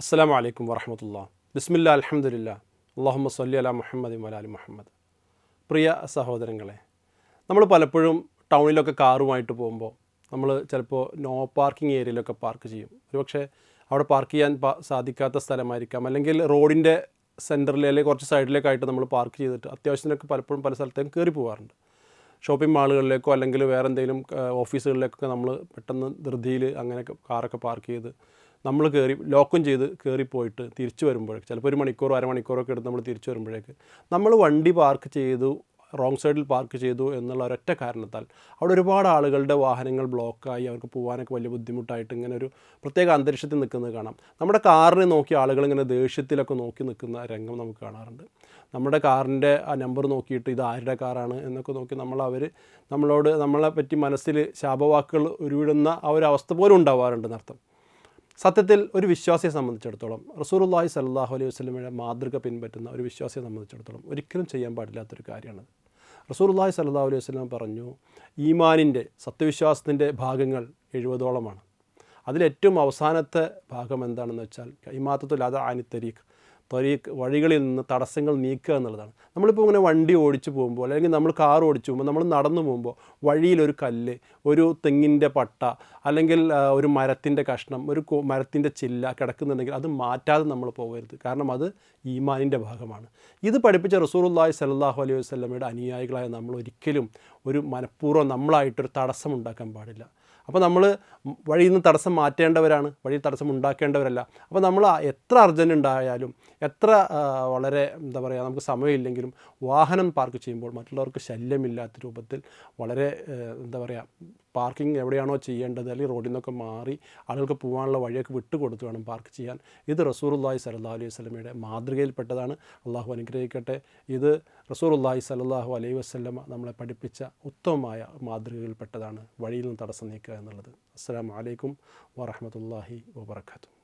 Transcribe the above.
അസ്സാം വലൈക്കും വറഹമത്തുള്ള. ബിസ്മില്ല അലഹമുല്ല അള്ളാഹുമ്മ സല്ലി അല മുഹമ്മദ് വലാലി മുഹമ്മദ്. പ്രിയ സഹോദരങ്ങളെ നമ്മൾ പലപ്പോഴും ടൗണിലൊക്കെ കാറുമായിട്ട് പോകുമ്പോൾ നമ്മൾ ചിലപ്പോൾ നോ പാർക്കിംഗ് ഏരിയയിലൊക്കെ പാർക്ക് ചെയ്യും. ഒരുപക്ഷെ അവിടെ പാർക്ക് ചെയ്യാൻ സാധിക്കാത്ത സ്ഥലമായിരിക്കാം. അല്ലെങ്കിൽ റോഡിന്റെ സെന്ററിൽ അല്ലെങ്കിൽ കുറച്ച് സൈഡിലേക്കായിട്ട് നമ്മൾ പാർക്ക് ചെയ്തിട്ട് അത്യാവശ്യത്തിനൊക്കെ പലപ്പോഴും പല സ്ഥലത്തേക്കും കയറി പോകാറുണ്ട്. ഷോപ്പിംഗ് മാളുകളിലേക്കോ അല്ലെങ്കിൽ വേറെ എന്തെങ്കിലും ഓഫീസുകളിലേക്കൊക്കെ നമ്മൾ പെട്ടെന്ന് ധൃതിയിൽ അങ്ങനെയൊക്കെ കാറൊക്കെ പാർക്ക് ചെയ്ത് നമ്മൾ കയറി ലോക്കും ചെയ്ത് കയറിപ്പോയിട്ട് തിരിച്ചു വരുമ്പോഴേക്ക് ചിലപ്പോൾ ഒരു മണിക്കൂറോ അരമണിക്കൂറൊക്കെ എടുത്ത് നമ്മൾ തിരിച്ചു വരുമ്പോഴേക്ക് നമ്മൾ വണ്ടി പാർക്ക് ചെയ്തു റോങ് സൈഡിൽ പാർക്ക് ചെയ്തു എന്നുള്ള ഒരൊറ്റ കാരണത്താൽ അവിടെ ഒരുപാട് ആളുകളുടെ വാഹനങ്ങൾ ബ്ലോക്കായി അവർക്ക് പോകാനൊക്കെ വലിയ ബുദ്ധിമുട്ടായിട്ട് ഇങ്ങനെ ഒരു പ്രത്യേക അന്തരീക്ഷത്തിൽ നിൽക്കുന്നത് കാണാം. നമ്മുടെ കാറിനെ നോക്കി ആളുകൾ ഇങ്ങനെ ദേഷ്യത്തിലൊക്കെ നോക്കി നിൽക്കുന്ന രംഗം നമുക്ക് കാണാറുണ്ട്. നമ്മുടെ കാറിന്റെ ആ നമ്പർ നോക്കിയിട്ട് ഇത് ആരുടെ കാറാണ് എന്നൊക്കെ നോക്കി നമ്മൾ അവർ നമ്മളോട് നമ്മളെ പറ്റി മനസ്സിൽ ശാപവാക്കുകൾ ഉരുവിടുന്ന ആ ഒരു അവസ്ഥ പോലും ഉണ്ടാവാറുണ്ട് എന്നർത്ഥം. സത്യത്തിൽ ഒരു വിശ്വാസിയെ സംബന്ധിച്ചിടത്തോളം റസൂറുല്ലാഹി സല്ലാഹു അലൈഹി വസ്ലമയുടെ മാതൃക പിൻപറ്റുന്ന ഒരു വിശ്വാസിയെ സംബന്ധിച്ചിടത്തോളം ഒരിക്കലും ചെയ്യാൻ പാടില്ലാത്തൊരു കാര്യമാണ് റസൂറുല്ലാഹി സല്ലാഹു അലൈഹി വസ്ലം പറഞ്ഞു ഈമാനിന്റെ സത്യവിശ്വാസത്തിന്റെ ഭാഗങ്ങൾ എഴുപതോളമാണ്. അതിലേറ്റവും അവസാനത്തെ ഭാഗം എന്താണെന്ന് വെച്ചാൽ ഇമാത്തത്തുൽ അത ആനി തരീഖ് വഴികളിൽ നിന്ന് തടസ്സങ്ങൾ നീക്കുക എന്നുള്ളതാണ്. നമ്മളിപ്പോൾ ഇങ്ങനെ വണ്ടി ഓടിച്ചു പോകുമ്പോൾ അല്ലെങ്കിൽ നമ്മൾ കാർ ഓടിച്ചു പോകുമ്പോൾ നമ്മൾ നടന്നു പോകുമ്പോൾ വഴിയിലൊരു കല്ല് ഒരു തെങ്ങിന്റെ പട്ട അല്ലെങ്കിൽ ഒരു മരത്തിന്റെ കഷ്ണം ഒരു മരത്തിന്റെ ചില്ല കിടക്കുന്നുണ്ടെങ്കിൽ അത് മാറ്റാതെ നമ്മൾ പോകരുത്. കാരണം അത് ഈമാനിന്റെ ഭാഗമാണ്. ഇത് പഠിപ്പിച്ച റസൂലുള്ളാഹി സല്ലല്ലാഹു അലൈഹി വസ്ലമയുടെ അനുയായികളായ നമ്മൾ ഒരിക്കലും ഒരു മനഃപൂർവം നമ്മളായിട്ടൊരു തടസ്സം ഉണ്ടാക്കാൻ പാടില്ല. അപ്പോൾ നമ്മൾ വഴിയിൽ നിന്ന് തടസ്സം മാറ്റേണ്ടവരാണ് വഴിയിൽ തടസ്സം ഉണ്ടാക്കേണ്ടവരല്ല. അപ്പോൾ നമ്മൾ എത്ര അർജന്റ് ഉണ്ടായാലും എത്ര വളരെ എന്താ പറയുക നമുക്ക് സമയമില്ലെങ്കിലും വാഹനം പാർക്ക് ചെയ്യുമ്പോൾ മറ്റുള്ളവർക്ക് ശല്യമില്ലാത്ത രൂപത്തിൽ വളരെ എന്താ പറയുക പാർക്കിംഗ് എവിടെയാണോ ചെയ്യേണ്ടത് അല്ലെങ്കിൽ റോഡിൽ നിന്നൊക്കെ മാറി ആളുകൾക്ക് പോകാനുള്ള വഴിയൊക്കെ വിട്ടുകൊടുത്ത് വേണം പാർക്ക് ചെയ്യാൻ. ഇത് റസൂറുല്ലാഹി സലഹ് അലൈഹി വസ്ലമയുടെ മാതൃകയിൽപ്പെട്ടതാണ് അള്ളാഹു അനുഗ്രഹിക്കട്ടെ. ഇത് റസൂറുല്ലാഹി സല്ലല്ലാഹു അലൈഹി വസ്ലമ നമ്മളെ പഠിപ്പിച്ച ഉത്തമമായ മാതൃകയിൽപ്പെട്ടതാണ് വഴിയിൽ നിന്ന് തടസ്സം നീക്കുക എന്നുള്ളത്. അസ്സാം വലൈക്കും വാഹമത്തല്ലാഹി വബർക്കാത്തു